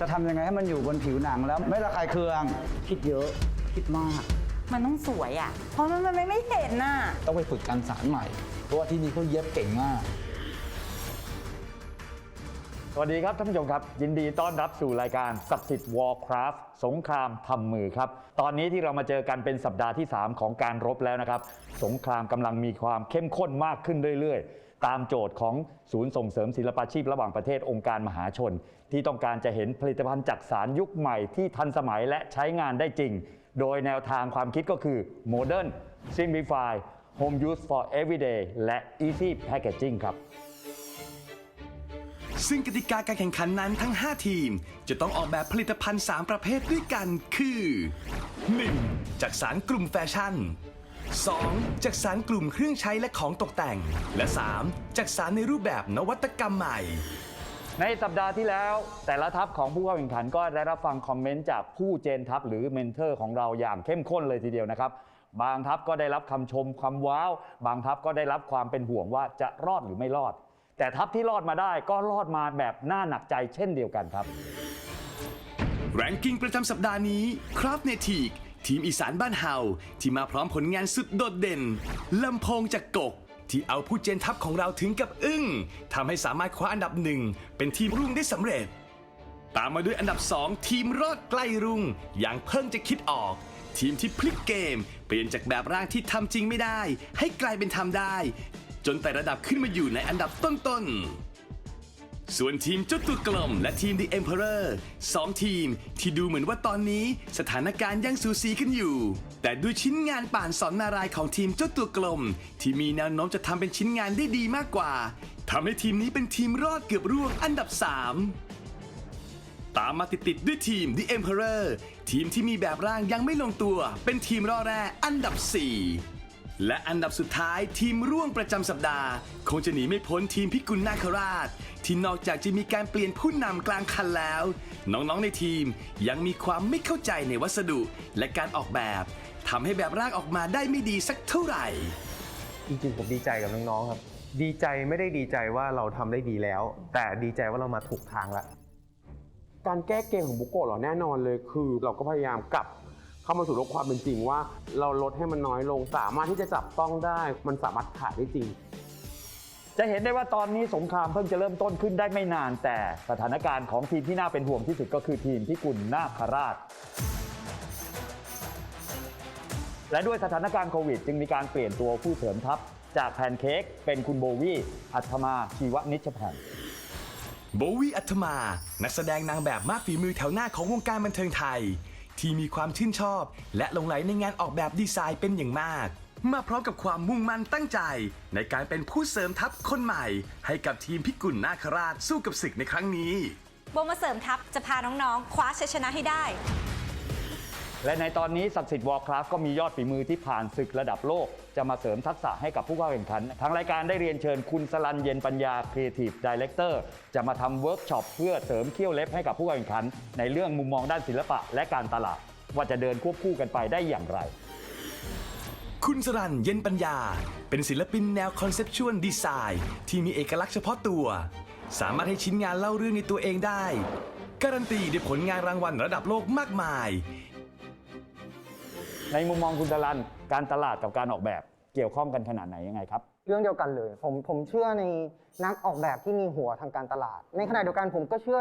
จะทำยังไงให้มันอยู่บนผิวหนังแล้วไม่ระคายเคือง คิดเยอะ คิดมาก มันต้องสวยอะ เพราะมันมันไม่เห็นน่ะ ต้องไปฝึกการสารใหม่ เพราะว่าที่นี่เขาเย็บเก่งมาก สวัสดีครับท่านผู้ชมครับ ยินดีต้อนรับสู่รายการศักดิ์สิทธิ์ Warcraft สงครามทำมือครับ ตอนนี้ที่เรามาเจอกันเป็นสัปดาห์ที่ 3 ของการรบแล้วนะครับ สงครามกำลังมีความเข้มข้นมากขึ้นเรื่อยๆ ตามโจทย์ของศูนย์ส่งเสริมศิลปาชีพระหว่างประเทศองค์การมหาชน ที่ต้องการจะเห็นผลิตภัณฑ์จักสารยุคใหม่ที่ทันสมัยและใช้งานได้จริง โดยแนวทางความคิดก็คือ Modern Simplify Home Use for Everyday และ Easy Packaging ครับซึ่งกติกาการแข่งขันนั้นทั้ง 5 ทีม จะต้องออกแบบผลิตภัณฑ์ 3 ประเภทด้วยกันคือ 1. จากสารกลุ่มแฟชั่น 2. จากสารกลุ่มเครื่องใช้และของตกแต่ง และ 3. จากสารในรูปแบบนวัตกรรมใหม่ ในสัปดาห์ที่แล้ว แต่ละทัพของผู้เข้าแข่งขันก็ได้รับฟังคอมเมนต์จากผู้เจนทัพหรือเมนเทอร์ของเราอย่างเข้มข้นเลยทีเดียวนะครับ บางทัพก็ได้รับคำชมคำว้าว บางทัพก็ได้รับความเป็นห่วงว่าจะรอดหรือไม่รอด แต่ทัพที่รอดมาได้ก็รอดมาแบบน่าหนักใจเช่นเดียวกันครับ แรงกิ้งประจำสัปดาห์นี้ครับเนทีก ทีมอีสานบ้านเฮาที่มาพร้อมผลงานสุดโดดเด่นลำโพงจากกก ที่เอาผู้เจนทัพของเราถึงกับอึ้งทำให้สามารถคว้าอันดับหนึ่งเป็นทีมรุ่งได้สำเร็จ ตามมาด้วยอันดับ 2 ทีมรอดใกล้รุ่ง อย่างเพิ่งจะคิดออก ทีมที่พลิกเกม เปลี่ยนจากแบบร่างที่ทำจริงไม่ได้ ให้กลายเป็นทำได้ จนแต่ระดับขึ้นมาอยู่ในอันดับต้นๆ ส่วนทีมเจ้าตัวกลมและทีม The Emperor สองทีมที่ดูเหมือนว่าตอนนี้สถานการณ์ยังสูสีกันอยู่ แต่ด้วยชิ้นงานป่านสอนนารายของทีมเจ้าตัวกลม ที่มีแนวโน้มจะทำเป็นชิ้นงานได้ดีมากกว่าทำให้ทีมนี้เป็นทีมรอดเกือบร่วงอันดับ 3 ตามมาติดๆด้วยทีม The Emperor ทีมที่มีแบบร่างยังไม่ลงตัว เป็นทีมรอแรกอันดับ 4 และอันดับสุดท้ายทีมร่วงประจำสัปดาห์ คงจะหนีไม่พ้นทีมพิกุลนาคราช ที่นอกจากจะมีการเปลี่ยนผู้นำกลางคันแล้ว น้องๆในทีมยังมีความไม่เข้าใจในวัสดุและการออกแบบทำให้แบบร่างออกมาได้ไม่ดีสักเท่าไหร่ จริงๆผมดีใจกับน้องๆครับ ดีใจไม่ได้ดีใจว่าเราทำได้ดีแล้ว แต่ดีใจว่าเรามาถูกทางแล้วการแก้เกมของบุโกะเหรอแน่นอนเลยคือ เราก็พยายามกลับ เข้ามาสู่โลกความเป็นจริงว่า เราลดให้มันน้อยลงสามารถที่จะจับต้องได้ มันสามารถขายได้จริง จะเห็นได้ว่าตอนนี้สงครามเพิ่งจะเริ่มต้นขึ้นได้ไม่นานแต่สถานการณ์ของทีมที่น่าเป็นห่วงที่สุดก็คือทีมพิกุลนาคราช และด้วยสถานการณ์โควิด จึงมีการเปลี่ยนตัวผู้เสริมทัพจากแพนเค้กเป็นคุณโบวี่อัธมาชีวนิชพันธ์โบวี่อัธมา นักแสดงนางแบบมากฝีมือแถวหน้าของวงการบันเทิงไทย ที่มีความชื่นชอบ และหลงไหลในงานออกแบบดีไซน์เป็นอย่างมาก มาพร้อมกับความมุ่งมั่นตั้งใจ ในการเป็นผู้เสริมทัพคนใหม่ ให้กับทีมพิกุลนาคราชสู้กับศึกในครั้งนี้ โบมาเสริมทัพจะพาน้องๆ คว้าชัยชนะให้ได้ และในตอนนี้ศักดิ์สิทธิ์วอลคราฟก็มียอดฝีมือที่ผ่านศึกระดับโลก จะมาเสริมทักษะให้กับผู้เข้าแข่งขัน ทางรายการได้เรียนเชิญคุณสลันเย็นปัญญา Creative Director จะมาทำเวิร์กช็อปเพื่อเสริมเขี้ยวเล็บให้กับผู้เข้าแข่งขัน ในเรื่องมุมมองด้านศิลปะและการตลาด ว่าจะเดินควบคู่กันไปได้อย่างไร คุณสรันเย็นปัญญา เป็นศิลปินแนวคอนเซปชวลดีไซน์ที่มีเอกลักษณ์เฉพาะตัว สามารถให้ชิ้นงานเล่าเรื่องในตัวเองได้ การันตีด้วยผลงานรางวัลระดับโลกมากมาย ในมุมมองคุณสลันการตลาดกับการออกแบบเกี่ยวข้องกันขนาดไหนยังไงครับ เรื่องเดียวกันเลย ผมผมเชื่อในนักออกแบบที่มีหัวทางการตลาด ในขณะเดียวกันผมก็เชื่อ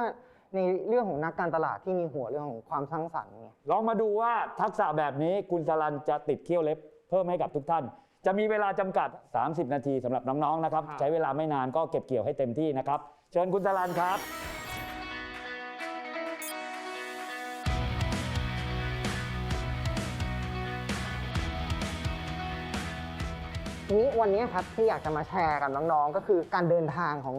ในเรื่องของนักการตลาดที่มีหัวเรื่องของความสร้างสรรค์ไงลองมาดูว่าทักษะแบบนี้คุณสลันจะติดเขี้ยวเล็บ เพิ่มให้กับทุกท่าน จะมีเวลาจำกัด 30 นาทีสำหรับน้องๆนะครับ ใช้เวลาไม่นานก็เก็บเกี่ยวให้เต็มที่นะครับ เชิญคุณสลันครับ ทีนี้วันนี้ครับที่อยากจะมาแชร์กับน้องๆ ก็คือการเดินทางของ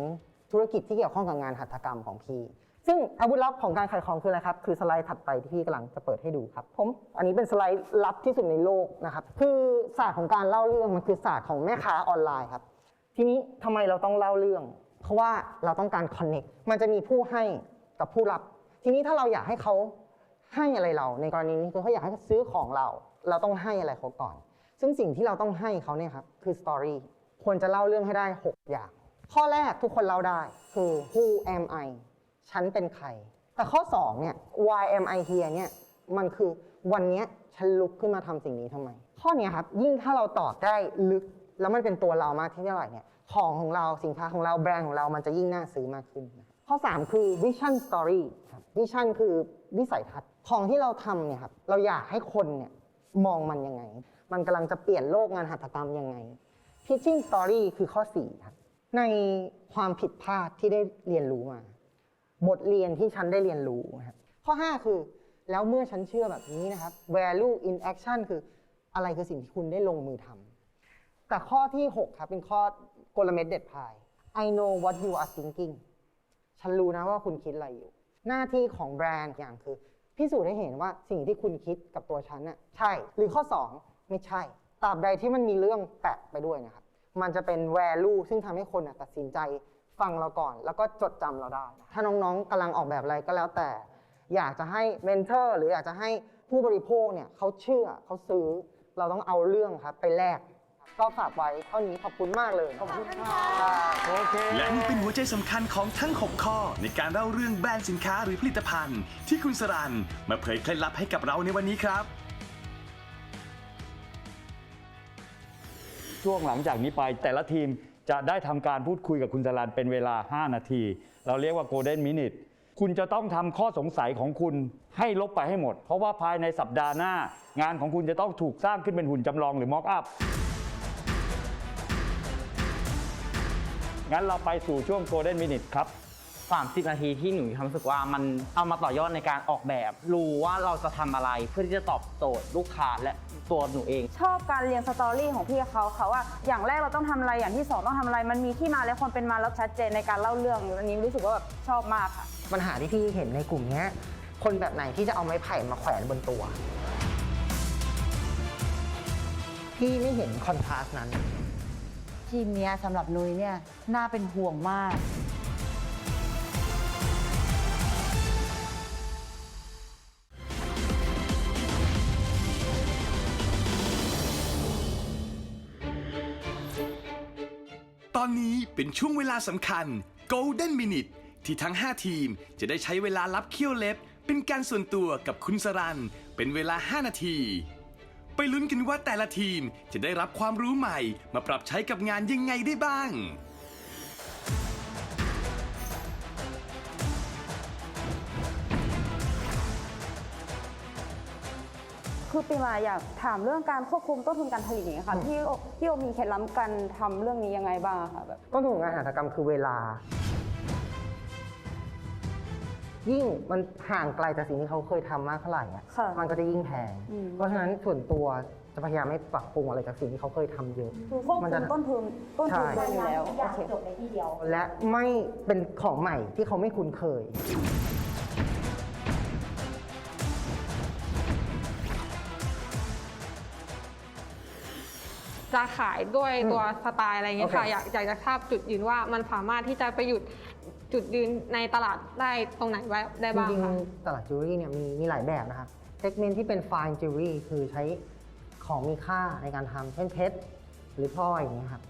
ธุรกิจที่เกี่ยวข้องกับงานหัตถกรรมของพี่ ซึ่งอาวุธลับของการขายของคืออะไรครับ คือสไลด์ถัดไปที่พี่กำลังจะเปิดให้ดูครับผมอันนี้เป็นสไลด์ลับที่สุดในโลกนะครับ คือศาสตร์ของการเล่าเรื่องมันคือศาสตร์ของแม่ค้าออนไลน์ครับ ทีนี้ทำไมเราต้องเล่าเรื่อง เพราะว่าเราต้องการคอนเน็กมันจะมีผู้ให้กับผู้รับ ทีนี้ถ้าเราอยากให้เขาให้อะไรเรา ในกรณีนี้คือเขาอยากให้เขาซื้อของเรา เราต้องให้อะไรเขาก่อน ซึ่งสิ่งที่เราต้องให้เขาเนี่ยครับคือสตอรี่ควรจะเล่าเรื่องให้ได้ 6 อย่าง ข้อแรกทุกคนเล่าได้คือ who am I ฉันเป็นใคร แต่ข้อ 2 เนี่ย why am I here เนี่ยมันคือวันนี้ฉันลุกขึ้นมาทำสิ่งนี้ทำไม ข้อเนี้ยครับยิ่งถ้าเราตอบได้ลึกแล้วมันเป็นตัวเรามากที่เท่าไหร่เนี่ยของของเราสินค้าของเราแบรนด์ของเรามันจะยิ่งน่าซื้อมากขึ้น ข้อ 3 คือ vision story ครับ vision คือวิสัยทัศน์ของที่เราทำเนี่ยครับเราอยากให้คนเนี่ยมองมันยังไง มันกำลังจะเปลี่ยนโลกงานหัตถกรรมยังไง pitching story คือข้อ4ครับในความผิดพลาดที่ได้เรียนรู้มา บทเรียนที่ฉันได้เรียนรู้ครับข้อ 5 คือ แล้วเมื่อฉันเชื่อแบบนี้นะครับ value in action คืออะไรคือสิ่งที่คุณได้ลงมือทำแต่ข้อที่ 6 ครับ เป็นข้อกลเม็ดเด็ดพาย I know what you are thinking ฉันรู้นะว่าคุณคิดอะไรอยู่ หน้าที่ของแบรนด์อย่างคือพิสูจน์ให้เห็นว่าสิ่งที่คุณคิดกับตัวฉันน่ะใช่ หรือข้อ 2 ไม่ใช่ตราบใดที่มันมีเรื่องแปะไปด้วยนะครับ มันจะเป็น value ซึ่งทำให้คนตัดสินใจฟังเราก่อน แล้วก็จดจำเราได้ ถ้าน้องๆกำลังออกแบบอะไรก็แล้วแต่ อยากจะให้เมนเทอร์หรืออยากจะให้ผู้บริโภคเนี่ยเขาเชื่อเขาซื้อเราต้องเอาเรื่องครับไปแลกก็ฝากไว้เท่านี้ขอบคุณมากเลย ขอบคุณค่ะโอเคและนี่เป็นหัวใจสำคัญของทั้ง 6 ข้อ ในการเล่าเรื่องแบรนด์สินค้าหรือผลิตภัณฑ์ ที่คุณสรันมาเผยเคล็ดลับให้กับเราในวันนี้ครับ ช่วงหลังจากนี้ไป แต่ละทีมจะได้ทำการพูดคุยกับคุณสรันเป็นเวลา 5 นาที เราเรียกว่า Golden Minute คุณจะต้องทำข้อสงสัยของคุณให้ลบไปให้หมด เพราะว่าภายในสัปดาห์หน้า งานของคุณจะต้องถูกสร้างขึ้นเป็นหุ่นจำลองหรือม็อกอัพ งั้นเราไปสู่ช่วง Golden Minute ครับ 30 นาทีที่หนูมีความรู้สึกว่ามันเอามาต่อยอดในการออกแบบ รู้ว่าเราจะทำอะไรเพื่อที่จะตอบโจทย์ลูกค้าและตัวหนูเอง ชอบการเรียงสตอรี่ของพี่เขาเขาว่าอย่างแรกเราต้องทำอะไรอย่างที่สองต้องทำอะไร มันมีที่มาและความเป็นมาแล้วชัดเจนในการเล่าเรื่องอันนี้รู้สึกว่าแบบชอบมากค่ะ ปัญหาที่พี่เห็นในกลุ่มเนี้ยคนแบบไหนที่จะเอาไม้ไผ่มาแขวนบนตัว พี่ไม่เห็นคอนทราสต์นั้น ทีมเนี้ยสำหรับนุ้ยเนี่ยน่าเป็นห่วงมาก อนนี้เป็นช่วงเวลาสำคัญ Golden Minute ที่ทั้ง 5 ทีมจะได้ใช้เวลารับเคี้ยวเล็บ เป็นการส่วนตัวกับคุณสรัน เป็นเวลา 5 นาที ไปลุ้นกันว่าแต่ละทีมจะได้รับความรู้ใหม่ มาปรับใช้กับงานยังไงได้บ้าง คือปีมาอยากถามเรื่องการควบคุมต้นทุนการผลิตอย่างเงี้ยค่ะพี่โอพี่โอมีเคล็ดลับการทำเรื่องนี้ยังไงบ้างอะคะแบบ ต้นทุนของงานหัตถกรรมคือเวลา ยิ่งมันห่างไกลจากสิ่งที่เขาเคยทำมากเท่าไหร่อะค่ะมันก็จะยิ่งแพง อืม เพราะฉะนั้นส่วนตัวจะพยายามไม่ปรับปรุงอะไรจากสิ่งที่เขาเคยทำเยอะ คือควบมัคุจะ มต้นทุนต้นทุนใช่ได้อยู่แล้วโอเคและไม่เป็นของใหม่ที่เขาไม่คุ้นเคย จะขายด้วยตัวสไตล์อะไรเงี้ยค่ะโอเคอยากอยากจะทราบจุดยืนว่ามันสามารถที่จะไปหยุดจุดยืนในตลาดได้ตรงไหนไว้ได้จบ้างริงคะ ๆตลาดจิวเวลรี่เนี่ยมีมีหลายแบบนะครับเซกเมนต์ที่เป็น fine jewelry คือใช้ของมีค่าในการทำเช่นเพชรหรือพลอยอย่างเงี้ยครับ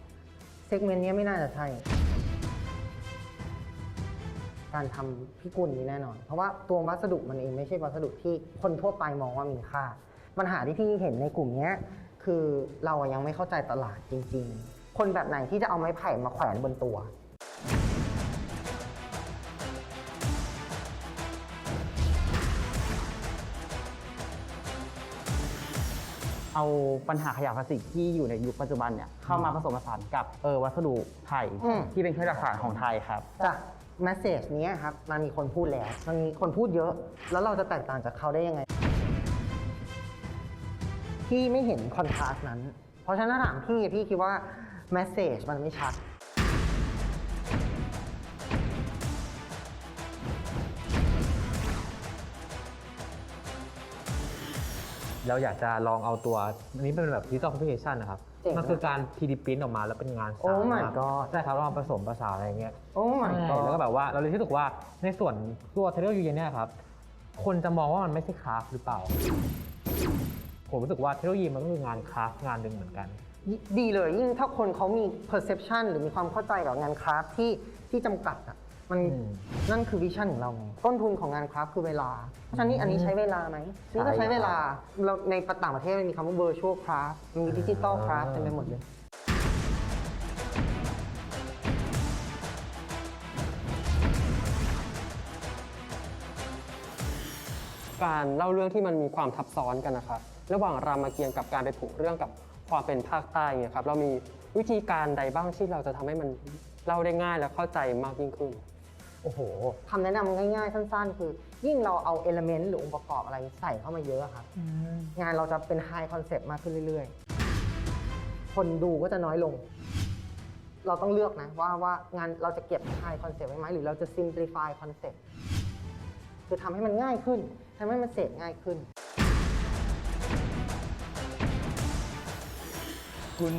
เซกเมนต์นี้ยไม่น่าจะใช่ การทำพิกุลนี้แน่นอน เพราะว่าตัววัสดุมันเองไม่ใช่วัสดุที่คนทั่วไปมองว่ามีค่า ปัญหาที่พี่เห็นในกลุ่มเนี้ย คือเรายังไม่เข้าใจตลาดจริง ๆ คนแบบไหนที่จะเอาไม้ไผ่มาแขวนบนตัว เอาปัญหาขยะพลาสติกที่อยู่ในยุคปัจจุบันเนี่ยเข้ามาผสมผสานกับเออวัสดุไทยอืม ที่เป็นเครื่องจักรสานของไทยครับ จากแมสเซจนี้ยครับมันมีคนพูดแล้ว มันมีคนพูดเยอะ แล้วเราจะแตกต่างจากเขาได้ยังไง พี่ไม่เห็นคอนทราสต์นั้น เพราะฉะนั้นถามพี่พี่คิดว่าแมสเซจมันไม่ชัด เราอยากจะลองเอาตัว อันนี้เป็นแบบดิจิตอลคอมพิวเ a ชันนะครับมันคือการ 3D พิมพ์ออกมาแล้วเป็นงานสร้าะรัใช่ครับเราผสมภาษาอะไรเงี้ย โอ้ my god แล้วก็แบบว่าเราเลยที่สึกว่าในส่วนตัวเทเลอร์ยูยนเนี่ยครับ คนจะมองว่ามันไม่ใช่คราฟหรือเปล่า ผมรู้สึกว่าเทเลยีมันก็คืองานคราฟต์งานหนึ่งเหมือนกัน ดีเลยยิ่งถ้าคนเขามี perception หรือมีความเข้าใจกับงานคราฟต์ที่ที่จำกัดอะมันนั่นคือวิชั่นของเราไงต้นทุนของงานคราฟต์คือเวลาเพราะฉะนั้นนี่อันนี้ใช้เวลาไหมนี่ก็ใช้เวลาเราในต่างประเทศมันมีคำว่า virtual craft มีดิจิตอลคราฟต์เต็มไปหมดเลย การเล่าเรื่องที่มันมีความทับซ้อนกันนะครับ ระหว่างรามเกียรติ์กับการไปผูกเรื่องกับความเป็นภาคใต้เนี่ยครับเรามีวิธีการใดบ้างที่เราจะทำให้มันเล่าได้ง่ายและเข้าใจมากยิ่งขึ้นโอ้โหคำแนะนำง่ายๆ สั้น ๆ คือ ยิ่งเราเอาเอลเมนต์หรือองค์ประกอบอะไรใส่เข้ามาเยอะครับงานเราจะเป็นไฮคอนเซปต์มากขึ้นเรื่อยๆ คนดูก็จะน้อยลง เราต้องเลือกนะว่าว่างานเราจะเก็บไฮคอนเซปต์ไว้ไหมหรือเราจะซิมพลิฟายคอนเซปต์คือทำให้มันง่ายขึ้นทำให้มันเสพง่ายขึ้น คุณ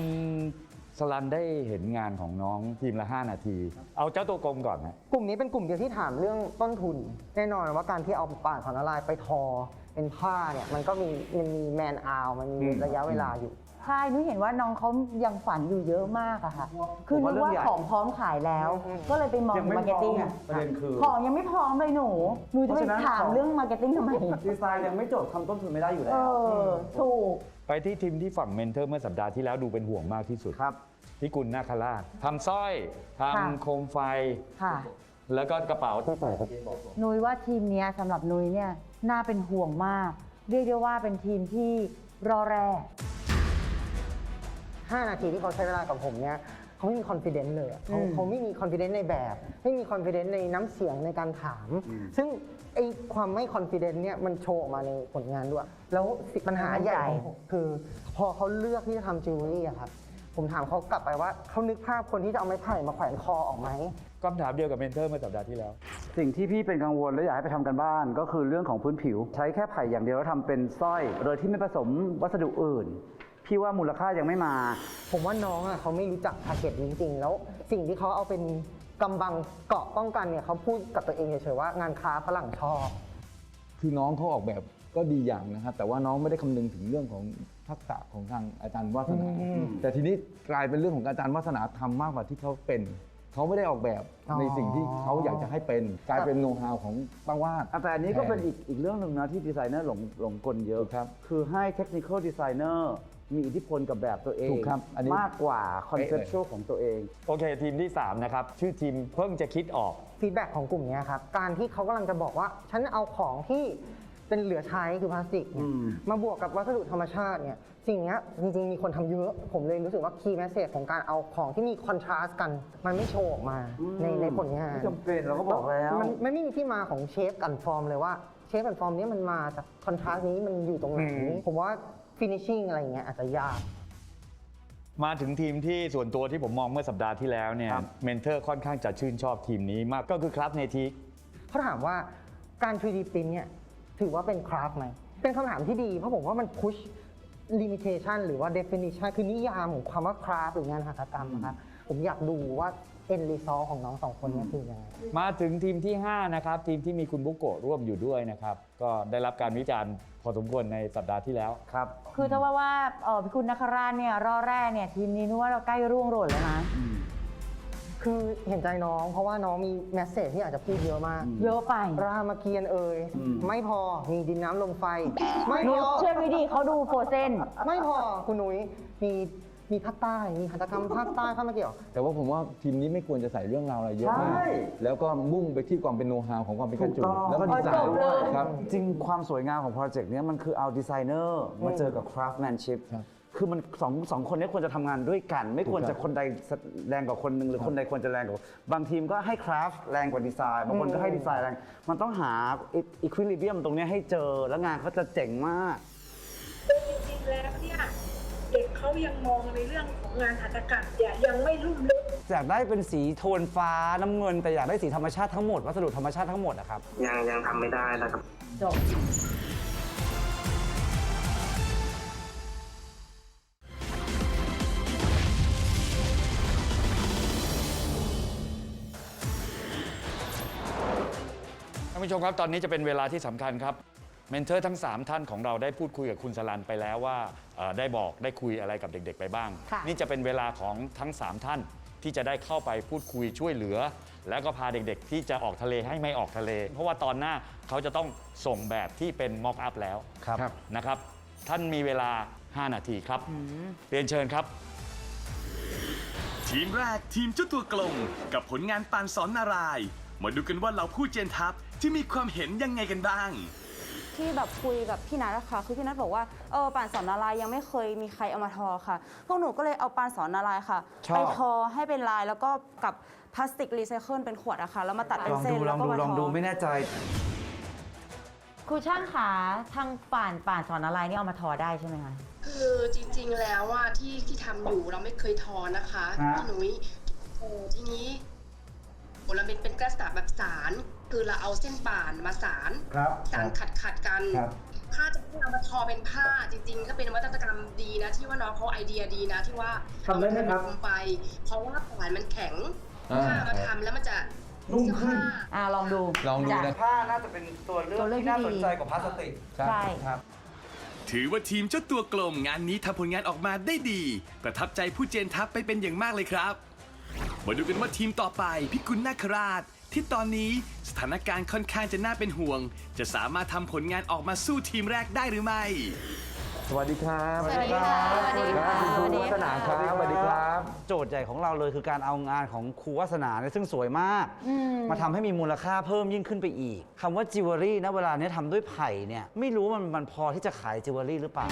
สลันได้เห็นงานของน้องทีมละ 5 นาที เอาเจ้าตัวกลมก่อนนะกลุ่มนี้เป็นกลุ่มเดียวที่ถามเรื่องต้นทุน แน่นอนว่าการที่เอาป่านของละลายไปทอ เป็นผ้าเนี่ยมันก็มีมันมีแมนอาวมันมีระยะเวลาอยู่ ใช่นุ้ยเห็นว่าน้องเขายังฝันอยู่เยอะมากอะค่ะ คือผมนึว่ากเรื่อว่างใหญ่ของพร้อมขายแล้ว ก็เลยไปมองยังไม่มาร์เก็ตติ้งพร้อมไงประเด็นคือของยังไม่พร้อมเลยหนู หนูจะไปถามเรื่องมาร์เก็ตติ้งทำไม ดีไซน์ยังไม่จบทำต้นทุนไม่ได้อยู่แล้เอวอถูก ไปที่ทีมที่ฝั่งเมนเทอร์เมื่อสัปดาห์ที่แล้วดูเป็นห่วงมากที่สุดครับพี่กุลนาคราชทำสร้อยทค่ะำโคมไฟ ค่ะ แล้วก็กระเป๋าที่ใส่ครับนุ้ยว่าทีมเนี้ยสำหรับนุ้ยเนี่ยน่าเป็นห่วงมาก เรียกได้ว่าเป็นทีมที่รอแร่ 5 นาทีที่เขาใช้เวลากับผมเนี่ย เขาไม่มี confidence เลยอะเขาอืมเขาไม่มี confidence ในแบบ ไม่มี confidence ในน้ำเสียงในการถาม ซึ่งไอความไม่ confidence เนี่ยมันโชว์ออกมาในผลงานด้วย แล้วสิปัญหาใหญ่ของผมคือพอเขาเลือกที่จะทำจิวเวลรี่อะครับ ผมถามเขากลับไปว่าเขานึกภาพคนที่จะเอาไม้ไผ่มาแขวนคอออกไหม คำถามเดียวกับเมนเทอร์เมื่อสัปดาห์ที่แล้ว สิ่งที่พี่เป็นกังวลและอยากให้ไปทำกันบ้าน ก็คือเรื่องของพื้นผิว ใช้แค่ไผ่อย่างเดียวแล้วทำเป็นสร้อยโดยที่ไม่ผสมวัสดุอื่น พี่ว่ามูลค่ายังไม่มา ผมว่าน้องอะเขาไม่รู้จักทาร์เก็ตจริงๆ แล้วสิ่งที่เขาเอาเป็นกำบังเกาะป้องกันเนี่ยเขาพูดกับตัวเองเฉยๆว่างานค้าฝรั่งชอบคือน้องเขาออกแบบก็ดีอย่างนะครับแต่ว่าน้องไม่ได้คำนึงถึงเรื่องของทักษะของทางอาจารย์วาสนาอืมแต่ทีนี้กลายเป็นเรื่องของอาจารย์วาสนาทำมากกว่าที่เขาเป็นเขาไม่ได้ออกแบบอ๋อในสิ่งที่เขาอยากจะให้เป็นกลายเป็นโน้ตฮาวของป้าวาดอะแต่อันนี้ก็เป็นอีกอีกเรื่องหนึ่งนะที่ดีไซเนอร์หลงหลงกลเยอะ ครับ คือให้เทคนิคอลดีไซเนอร์ มีอิทธิพลกับแบบตัวเองถูกครับอันนี้ มากกว่าคอนเซ็ปชวลของตัวเอง โอเค ทีมที่ 3 นะครับ ชื่อทีมเพิ่งจะคิดออก ฟีดแบ็ของกลุ่มเนี้ยครับ การที่เขากำลังจะบอกว่า ฉันเอาของที่เป็นเหลือใช้คือพลาสติกเนี่ยมาบวกกับวัสดุธรรมชาติเนี่ยสิ่งเนี้ยจริงๆ มีคนทำเยอะ ผมเลยรู้สึกว่าคีย์แมสเซจของการเอาของที่มีคอนทราสต์กัน มันไม่โชว์ออกมาในในผลงาน ไม่จำเป็นเราก็บอกแล้ว มันมันไม่มีที่มาของเชฟกันฟอร์มเลยว่าเชฟกันฟอร์มเนี้ยมันมาจากคอนทราสต์นี้มันอยู่ตรงไหน ผมว่า ฟินิชชิ่งอะไรอย่างเงี้ยอาจจะยาก มาถึงทีมที่ส่วนตัวที่ผมมองเมื่อสัปดาห์ที่แล้วเนี่ยเมนเทอร์ค่อนข้างจะชื่นชอบทีมนี้มากก็คือครับเนทีเขาถามว่าการ 3D print เนี่ยถือว่าเป็นคราฟไหม เป็นคำถามที่ดี เพราะผมว่ามัน push limitation หรือว่า definition คือนิยามของคำว่าคราฟหรืองานหัตถกรรมนะครับ ผมอยากดูว่า end result ของน้องสองคนเนี้คือยังไง มาถึงทีมที่ 5 นะครับ ทีมที่มีคุณบุโกะร่วมอยู่ด้วยนะครับ ก็ได้รับการวิจารณ์พ อสมควรในสัปดาห์ที่แล้ว ครับ คือถ้าว่าว่าเออพี่คุณนักราชเนี่ยรอแร่เนี่ยทีมนี้นึกว่าเราใกล้ร่วงโรดแล้วนะ คือเห็นใจน้อง เพราะว่าน้องมีแมสเซจที่อาจจะพูดเยอะมาก เยอะไปรามเกียรติ์เอ่ยไม่พอมีดินน้ำลมไฟ ไม่หนูพอ เชื่อไม่ดีเขาดูโฟเซน ไม่พอคุณนุ้ยมี มีภาคใต้ มีหัตถกรรมภาคใต้เข้ามาเกี่ยว แต่ว่าผมว่าทีมนี้ไม่ควรจะใส่เรื่องราวอะไรเยอะมาก ใช่แล้วก็มุ่งไปที่ความเป็นโน้ตฮาวของความเป็นการจุดถูกต้อง แล้วก็ดีไซน์ครับ จริงความสวยงามของโปรเจกต์เนี้ยมันคือเอาดีไซเนอร์มาเจอกับคราฟต์แมนชิพคือมันสองสองคนเนี้ควรจะทำงานด้วยกัน ไม่ควรจะคนใดแรงกว่าคนหนึ่งหรือคนใดควรจะแรงกว่าบางทีมก็ให้คราฟต์แรงกว่าดีไซน์บางคนก็ให้ดีไซน์แรงมันต้องหาอีควิลิเบียมตรงเนี้ยให้เจอแล้วงานเขาจะเจ๋งมาก ซึ่งจริงๆแล้วเนี่ ยังมองในเรื่องของงานหัตถกรรมเนี่ยยังไม่รุ่มลึก อยากได้เป็นสีโทนฟ้าน้ำเงิน แต่อยากได้สีธรรมชาติทั้งหมดวัสดุธรรมชาติทั้งหมดนะครับ ยังยังทำไม่ได้นะครับ จบ ท่านผู้ชมครับ ตอนนี้จะเป็นเวลาที่สำคัญครับ เมนเทอร์ทั้ง 3 ท่านของเราได้พูดคุยกับคุณสลันไปแล้วว่าเอ่อได้บอกได้คุยอะไรกับเด็กๆไปบ้าง ค่ะ นี่จะเป็นเวลาของทั้ง 3 ท่านที่จะได้เข้าไปพูดคุยช่วยเหลือ แล้วก็พาเด็กๆ ที่จะออกทะเลให้ไม่ออกทะเล เพราะว่าตอนหน้าเขาจะต้องส่งแบบที่เป็นม็อกอัพแล้วนะครับ ท่านมีเวลา 5 นาทีครับเรียนเชิญครับ ทีมแรกทีมเจ้าตัวกลม กับผลงานปานสอนนารายณ์มาดูกันว่าเราผู้เจนทัพจะมีความเห็นยังไงกันบ้าง ที่แบบคุยกับพี่นัทอะค่ะ คือพี่นัทบอกว่าเออปานสอนนารายณ์ยังไม่เคยมีใครเอามาทอค่ะ พวกหนูก็เลยเอาปานสอนนารายณ์ค่ะ ชอบ ไปทอให้เป็นลายแล้วก็กับพลาสติกรีไซเคิลเป็นขวดอะค่ะแล้วมาตัดเป็นลองเส้ดูนลแล้อวงก็ดูมาลองทดูอ ไม่แน่ใจ ครูช่างขาทางป่านป่านสอนอะไรนี่เอามาทอได้ใช่ไหมคะคือจริงๆแล้วว่าที่ที่ทำอยู่เราไม่เคยทอนะคะฮะ พี่หนุ้ยโอ้ทีนี้โอ้เราเป็นเป็นกระดาษแบบสาร คือเราเอาเส้นป่านมาสารครับสารขัดขัดๆกันครับถ้าจะให้เอามาทอเป็นผ้าจริง ๆ ก็เป็นนวัตกรรมดีนะ ที่ว่าน้องเขาไอเดียดีนะ ที่ว่าทำได้ไหมครับเอาาทำไป เพราะว่าป่านมันแข็งอ่าถ้ามาทำแล้วมันจะนุ่มขึ้นอ่าลองดูลองดูนะผ้าน่าจะเป็นตัวเลือกตัวเลือกที่น่าที่สนดีใจกว่าพลาสติกใช่ครับถือว่าทีมเจ้าตัวกลมงานนี้ทำผลงานออกมาได้ดี ประทับใจผู้เจนทัพไปเป็นอย่างมากเลยครับ มาดูกันว่าทีมต่อไปพิกุลนาคราช ที่ตอนนี้สถานการณ์ค่อนข้างจะน่าเป็นห่วง จะสามารถทำผลงานออกมาสู้ทีมแรกได้หรือไม่ สวัสดีครับสวัสดีค่ะสวัสดีค่ะคุณครูวัฒนาครับสวัสดีครับ โจทย์ใหญ่ของเราเลยคือการเอางานของครูวัฒนาเนี่ยซึ่งสวยมากอืมมาทำให้มีมูลค่าเพิ่มยิ่งขึ้นไปอีกคำว่าจิวเวลรี่นะเวลาเนี้ยทำด้วยไผ่เนี่ยไม่รู้ว่ามันมันพอที่จะขายจิวเวลรี่หรือเปล่า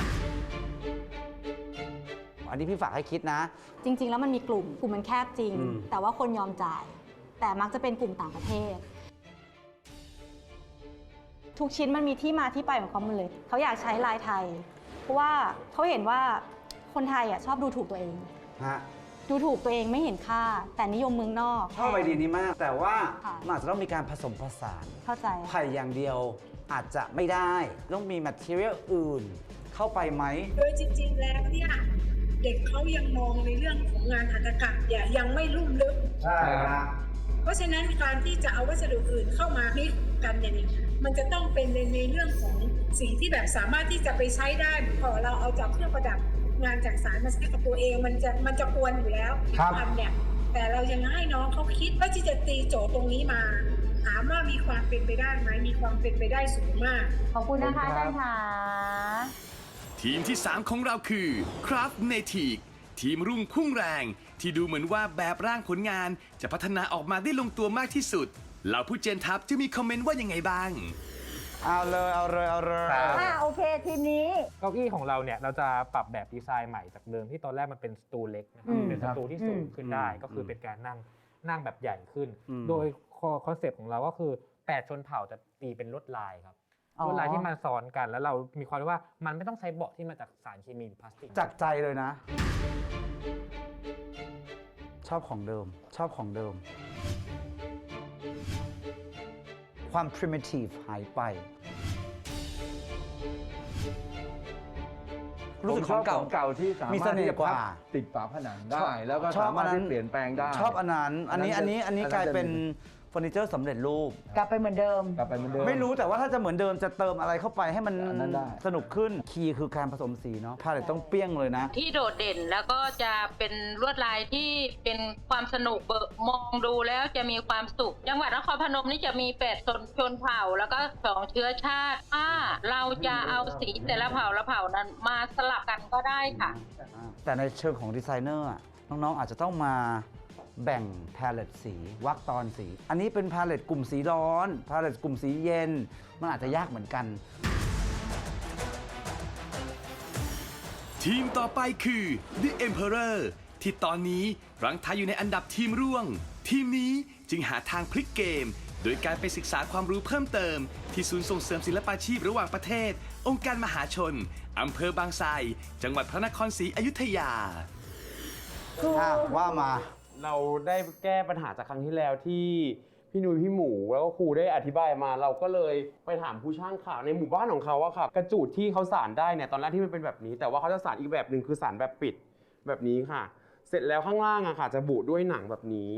อันนี้พี่ฝากให้คิดนะ จริง ๆ แล้วมันมีกลุ่มกลุ่มมันแคบจริงอืมแต่ว่าคนยอมจ่าย แต่มักจะเป็นกลุ่มต่างประเทศ ทุกชิ้นมันมีที่มาที่ไปของเขาหมดเลย เขาอยากใช้ลายไทย เพราะว่าเขาเห็นว่าคนไทยอะชอบดูถูกตัวเอง ฮะดูถูกตัวเองไม่เห็นค่า แต่นิยมเมืองนอก ชอบไอเดียนี้มาก แต่ว่าค่ะ มันอาจจะต้องมีการผสมผสานเข้าใจ ไผ่อย่างเดียวอาจจะไม่ได้ ต้องมี material อื่น เข้าไปไหม โดยจริงๆ แล้วเนี่ย เด็กเขายังมองในเรื่องของงานหัตถกรรมอย่ายังไม่ลุ่มลึก ใช่ครับ เพราะฉะนั้นการที่จะเอาวัสดุอื่นเข้ามามิกกันเนี่ยมันจะต้องเป็นในในเรื่องของสิ่งที่แบบสามารถที่จะไปใช้ได้พอเราเอาจากเครื่องประดับงานจากสารมาใช้กับตัวเองมันจะมันจะกวนอยู่แล้วครับทำเนี่ยแต่เรายังให้น้องเขาคิดว่าที่จะตีโจทย์ตรงนี้มา ถามว่ามีความเป็นไปได้ไหมมีความเป็นไปได้สูงมาก ขอบคุณนะคะอาจารย์ขาทีมที่ 3 ของเราคือ Craft Native ทีมรุ่งพุ่งแรง ที่ดูเหมือนว่าแบบร่างผลงานจะพัฒนาออกมาได้ลงตัวมากที่สุดเหล่าผู้เจนทัพจะมีคอมเมนต์ว่ายังไงบ้าง เอาเลยเอาเลยเอาเลยอ่าโอเคทีมนี้ เก้าอี้ของเราเนี่ยเราจะปรับแบบดีไซน์ใหม่จากเดิมที่ตอนแรกมันเป็นสตูเล็กนะครับอืมเป็นสตูที่สูงขึ้นได้อืมก็คือเป็นการนั่งนั่งแบบใหญ่ขึ้นอืมโดยคอนเซปต์ของเราก็คือ 8 ชนเผ่าจะตีเป็นลวดลายครับอ๋อ ลวดลายที่มันซ้อนกัน แล้วเรามีความรู้ว่ามันไม่ต้องใช้เบาะที่มาจากสารเคมีหรือพลาสติกจากใจเลยนะ ชอบของเดิม ชอบของเดิม ความ primitive หายไป รู้สึกของเก่า ผมชบเก่าที่สามารถมีเสน่ห์กว่าที่จะพับติดฝาผนังได้ชอบแล้วก็ชอบสามารถอันนั้ที่นเปลี่ยนแปลงได้ ชอบอันนั้น อันนี้อันนี้อันนี้อันนั้นกลายเป็นจะเฟ อร์นิเจอร์สำเร็จรูป กลับไปเหมือนเดิม กลับไปเหมือนเดิม ไม่รู้แต่ว่าถ้าจะเหมือนเดิมจะเติมอะไรเข้าไปให้มันอันนั้นได้ สนุกขึ้นคีย์คือการผสมสีเนาะพาเลตต้องเปี้ยงเลยนะ ที่โดดเด่นแล้วก็จะเป็นลวดลายที่เป็นความสนุกเบอะมองดูแล้วจะมีความสุข จังหวัดนครพนมนี่จะมีแปดชนชนเผ่า แล้วก็สองเชื้อชาติถ้าเราจะเอาสีแต่ละเผ่าละเผ่านั้นมาสลับกันก็ได้ค่ะ แต่ในเชิงของดีไซเนอร์อะน้องๆอาจจะต้องมา แบ่งพาเลตสีวักตอนสี อันนี้เป็นพาเลตกลุ่มสีร้อนพาเลตกลุ่มสีเย็น มันอาจจะยากเหมือนกัน ทีมต่อไปคือ The Emperor ที่ตอนนี้รังท้ายอยู่ในอันดับทีมร่วง ทีมนี้จึงหาทางพลิกเกม โดยการไปศึกษาความรู้เพิ่มเติม ที่ศูนย์ส่งเสริมศิลปาชีพระหว่างประเทศ องค์การมหาชนอำเภอบางไทรจังหวัดพระนครศรีอยุธยาว่ามา เราได้แก้ปัญหาจากครั้งที่แล้วที่พี่นุ้ยพี่หมูแล้วก็ครูได้อธิบายมา เราก็เลยไปถามผู้ช่างข่าวในหมู่บ้านของเขาอะค่ะกระจูดที่เขาสารได้เนี่ยตอนแรกที่มันเป็นแบบนี้ แต่ว่าเขาจะสารอีกแบบหนึ่งคือสารแบบปิดแบบนี้ค่ะ เสร็จแล้วข้างล่างอะค่ะ จะบุด้วยหนังแบบนี้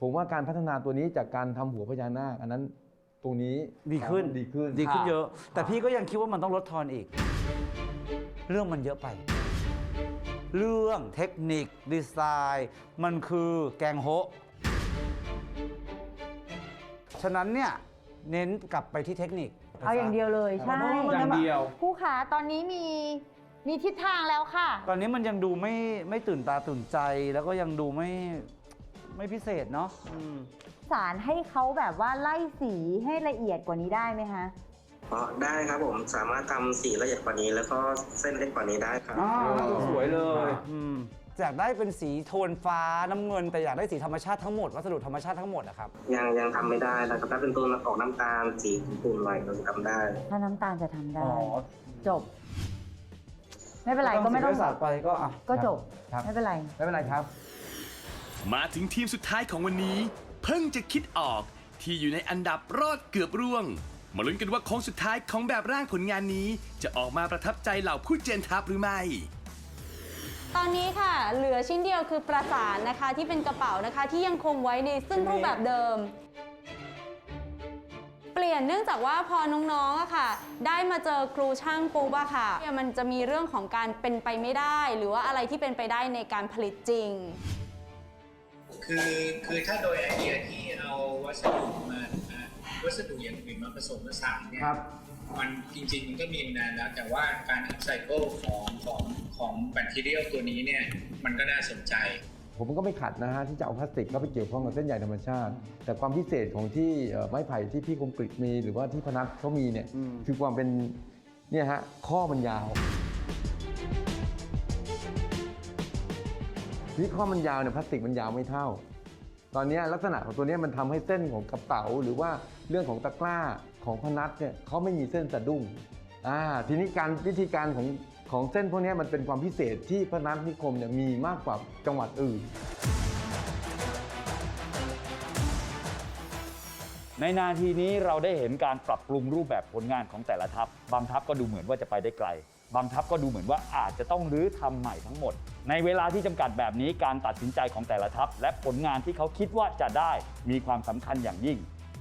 ผมว่าการพัฒนาตัวนี้จากการทำหัวพญานาคอันนั้นตรงนี้ดีขึ้นดีขึ้น ดีขึ้นเยอะ แต่พี่ก็ยังคิดว่ามันต้องลดทอนอีก เรื่องมันเยอะไป เรื่องเทคนิคดีไซน์ มันคือแกงโฮะฉะนั้นเนี่ยเน้นกลับไปที่เทคนิค เอาอย่างเดียวเลยใช่อย่างเดียวผู้ขาตอนนี้มีมีทิศทางแล้วค่ะ ตอนนี้มันยังดูไม่ไม่ตื่นตาตื่นใจแล้วก็ยังดูไม่ไม่พิเศษเนาะอืมสารให้เขาแบบว่าไล่สีให้ละเอียดกว่านี้ได้ไหมคะ อ๋อได้ครับผมสามารถทำสีละเอียดกว่านี้ แล้วก็เส้นเล็กกว่านี้ได้ครับ อ่าสวยเลย อืมอยากได้เป็นสีโทนฟ้าน้ำเงิน แต่อยากได้สีธรรมชาติทั้งหมดวัสดุธรรมชาติทั้งหมดอะครับ ยังยังทำไม่ได้นะครับถ้าเป็นตัวออกน้ำตาลสีขุ่นๆหน่อยเราจะทำได้ ถ้าน้ำตาลจะทำได้อ๋อจบ ไม่เป็นไรก็ไม่ต้องสีศาสตร์ไปก็อะก็จบ ครับไม่เป็นไร ไม่เป็นไรครับ มาถึงทีมสุดท้ายของวันนี้ เพิ่งจะคิดออกที่อยู่ในอันดับรอดเกือบร่วง มาลุ้นกันว่าโค้งสุดท้ายของแบบร่างผลงานนี้ จะออกมาประทับใจเหล่าผู้เจนทัพหรือไม่ ตอนนี้ค่ะ เหลือชิ้นเดียวคือประสานนะคะที่เป็นกระเป๋านะคะที่ยังคงไว้ในซึ่งรูปแบบเดิม เปลี่ยนเนื่องจากว่าพอน้องๆอะค่ะ ได้มาเจอครูช่างปุ๊บอะค่ะเนี่ยมันจะมีเรื่องของการเป็นไปไม่ได้ หรือว่าอะไรที่เป็นไปได้ในการผลิตจริง คือคือถ้าโดยไอเดียที่เอาวัสดุมาอ่า วัสดุอย่างอื่นมาผสมผสานเนี่ยครับมันจริงๆมันก็มีมานานแล้วแต่ว่าการอัพไซเคิลของของของแบคทีเรียลตัวนี้เนี่ยมันก็น่าสนใจ ผมก็ไม่ขัดนะฮะที่จะเอาพลาสติกเข้าไปเกี่ยวข้องกับเส้นใยธรรมชาติ แต่ความพิเศษของที่เอ่อไม้ไผ่ที่พี่คมกริตมี หรือว่าที่พนัทเขามีเนี่ยคือความเป็นเนี่ยฮะข้อมันยาวนี่ข้อมันยาวเนี่ยพลาสติกมันยาวไม่เท่า ตอนนี้ลักษณะของตัวนี้มันทำให้เส้นของกระเป๋า หรือว่าเรื่องของตะกร้าของพนัทเนี่ยเขาไม่มีเส้นสะดุ้งอ่าทีนี้การวิธีการของของเส้นพวกนี้มันเป็นความพิเศษที่พนัทนิคมเนี่ยมีมากกว่าจังหวัดอื่น ในนาทีนี้เราได้เห็นการปรับปรุงรูปแบบผลงานของแต่ละทัพบางทัพก็ดูเหมือนว่าจะไปได้ไกล บางทัพก็ดูเหมือนว่าอาจจะต้องรื้อทำใหม่ทั้งหมด ในเวลาที่จำกัดแบบนี้การตัดสินใจของแต่ละทัพ และผลงานที่เขาคิดว่าจะได้มีความสำคัญอย่างยิ่ง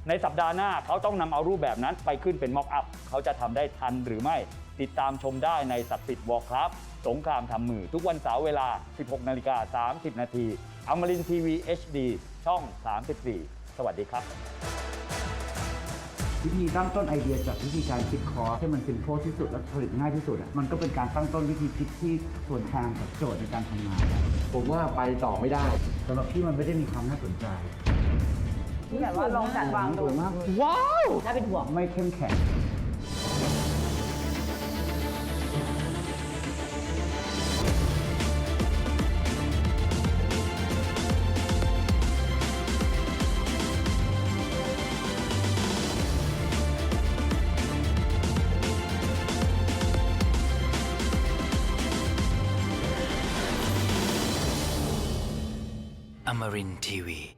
ในสัปดาห์หน้าเขาต้องนำเอารูปแบบนั้นไปขึ้นเป็นม็อกอัพเขาจะทำได้ทันหรือไม่ติดตามชมได้ในสัตว์ปิดวอลครับสงครามทำมือทุกวันเสาร์เวลา 16นาฬิกา30นาทีอมรินทีวี HD ช่อง 34 สวัสดีครับ วิธีตั้งต้นไอเดียจากวิธีการคิดคอร์สให้มันเป็นโพสที่สุดและผลิตง่ายที่สุดอะมันก็เป็นการตั้งต้นวิธีคิดที่ส่วนทางกับโจทย์ในการทำงานผมว่าไปต่อไม่ได้ สำหรับพี่มันไม่ได้มีความน่าสนใจที่แบบว่าลองจัดวางดู สวยมากว้าว น่าเป็นห่วง ไม่เข้มแข็ง Amarin Tiwi.